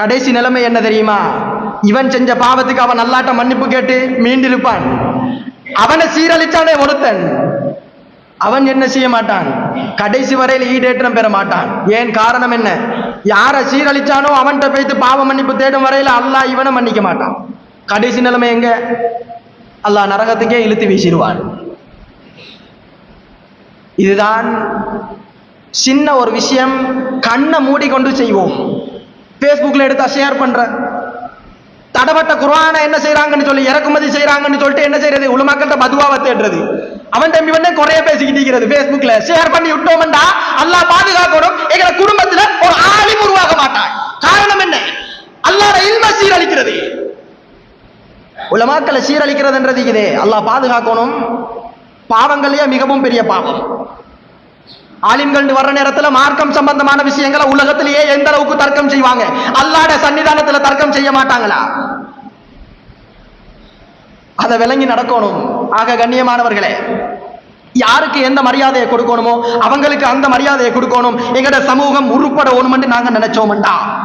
கடைசி நிலைமை என்ன தெரியுமா? இவன் செஞ்ச பாவத்துக்கு அவன் நல்லாட்ட மன்னிப்பு கேட்டு மீண்டிருப்பான். அவனை சீரழிச்சானே ஒருத்தன். அவன் என்ன செய்ய மாட்டான்? கடைசி வரையில் ஈடேற்றம் பெற மாட்டான். ஏன் காரணம் என்ன? யாரை சீரழிச்சானோ அவன்கிட்ட போய்த்து பாவ மன்னிப்பு தேடும் வரையில் அல்லாஹ் இவனை மன்னிக்க மாட்டான். கடைசி நிலைமை எங்க? அல்லாஹ் நரகத்துக்கே இழுத்து வீசிடுவான். இதுதான் சின்ன ஒரு விஷயம். கண்ணை மூடிக்கொண்டு செய்வோம். ஃபேஸ்புக்கில் எடுத்தா ஷேர் பண்ணுறேன் தடப்பட்ட குரானை என்ன செய்கிறாங்கன்னு சொல்லி இறக்குமதி செய்கிறாங்கன்னு சொல்லிட்டு என்ன செய்யறது உலமாக்கள்கிட்ட மதுவாவை தேடுறது. அவன் தம்பி வந்து குறைய பேசிக்கிட்டு இருக்கிறது ஷேர் பண்ணி விட்டோம்டா அல்லா பாதுகாக்கணும். எங்களை குடும்பத்தில் ஒரு ஆலிம் உருவாக மாட்டான். காரணம் என்ன? அல்லாஹ் இல்ம சீரழிக்கிறது. உலமாக்களை சீரழிக்கிறதுன்றது இதே. அல்லாஹ் பாதுகாக்கணும். பாவங்களையே மிகவும் பெரிய பாவம். ஆலிம்கள் வர்ற நேரத்துல மார்க்கம் சம்பந்தமான விஷயங்களை உலகத்திலேயே எந்த அளவுக்கு தர்க்கம் செய்வாங்க? அல்லாட சன்னிதானத்துல தர்க்கம் செய்ய மாட்டாங்களா? அதை விளங்கி நடக்கணும். ஆக கண்ணியமானவர்களே யாருக்கு எந்த மரியாதையை கொடுக்கணுமோ அவங்களுக்கு அந்த மரியாதையை கொடுக்கணும். எங்கட சமூகம் உருப்பட நாங்க நினைச்சோம்டா.